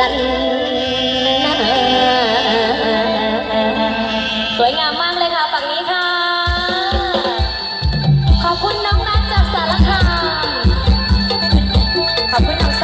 ลันสวยงามมากเลยค่ะฝั่งนี้ค่ะ ขอบคุณน้องนัทจากสารคามขอบคุณน้อง